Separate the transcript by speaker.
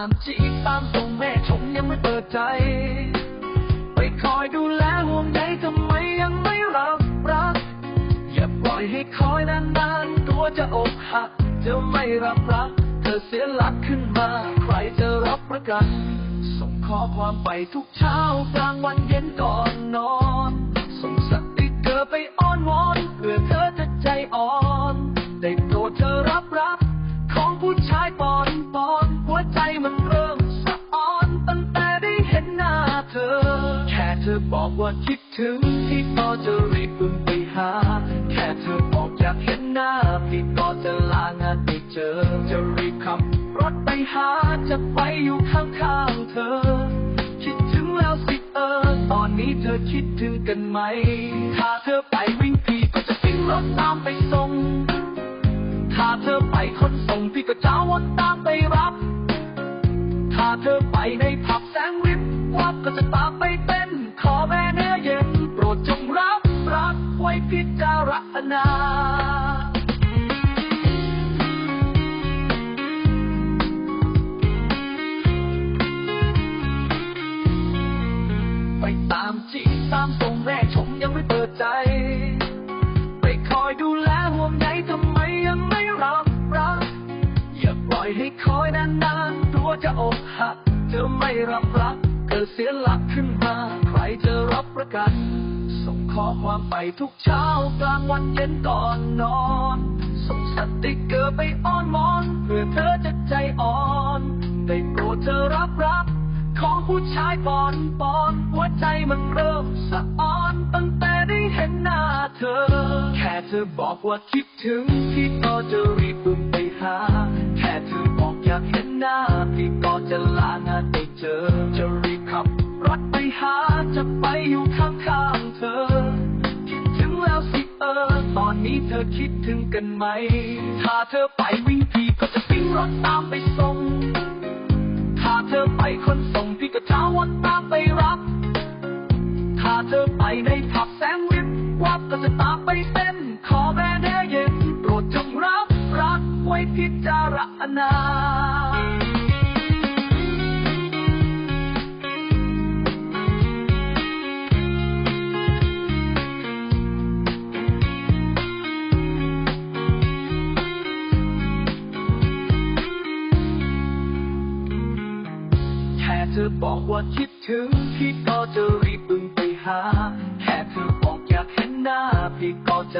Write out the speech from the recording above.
Speaker 1: ามจีบตามส่งแม่ชมยังไม่เปิดใจ ไปคอยดูแลห่วงใยทำไมยังไม่รับรัก อย่าปล่อยให้คอยนานๆตัวจะอกหักจะไม่รับรัก เธอเสียหลักขึ้นมา ใครจะรับประกัน ส่งข้อความไปทุกเช้ากลางวันเย็นก่อนนอน นหน้าเธอ แค่เธอบอกว่าคิดถึงที่ก็จะรีบบึงไปหา แค่เธอบอกอยากเห็นหน้าพี่ก็จะลางานไปเจอ จะรีบขับรถไปหาจะไปอยู่ข้างๆเธอ คิดถึงแล้วสิเออ ตอนนี้เธอคิดถึงกันไหม ถ้าเธอไปวิ่งพี่ก็จะวิ่งรถตามไปส่ง ถ้าเธอไปคนส่งพี่ก็จะวนตามไปรับ เธอไปในผับแสงวิบวับก็จะตามไปเต้น ขอแม่เนื้อเย็น โปรดจงรับรักไว้พิจารณาไปตามจีตามส่งแม่ชมยังไม่เปิดใจ อยให้คอยนานๆตัวจะอกหักจะไม่รับรักเกิดเสียหลักขึ้นมา ใครจะรับประกัน ส่งข้อความไปทุกเช้ากลางวันเย็นก่อนนอน ส่งสติกเกอร์ไปอ้อนวอน เพื่อเธอจะใจอ่อนได้โปรดเธอรับรัก ของผู้ชายปอนปอนหัวใจมันเริ่มสะอ่อนตั้งแต่ได้เห็นหน้าเธอ แค่เธอบอกว่าคิดถึงพี่ก็จะรีบบึงไปหา หน้าพี่ก็จะลางานไปเจอ จะรีบขับรถไปหาจะไปอยู่ข้างๆเธอ คิดถึงแล้วสิเออ ตอนนี้เธอคิดถึงกันไหม ถ้าเธอไปวิ่งพี่ก็จะวิ่งรถตามไปส่ง ถ้าเธอไปคนส่งพี่ก็จะวนตามไปรับ ถ้าเธอไปในผับแสงวิบวับก็จะตามไปเต้น ขอแม่เนื้อเย็นโปรดจงรับรักไว้พิจารณา อบอกว่าคิดถึงพี่ก็จะรีบบึงไปหา แค่เธอบอกอยากเห็นหน้าพี่ก็จะ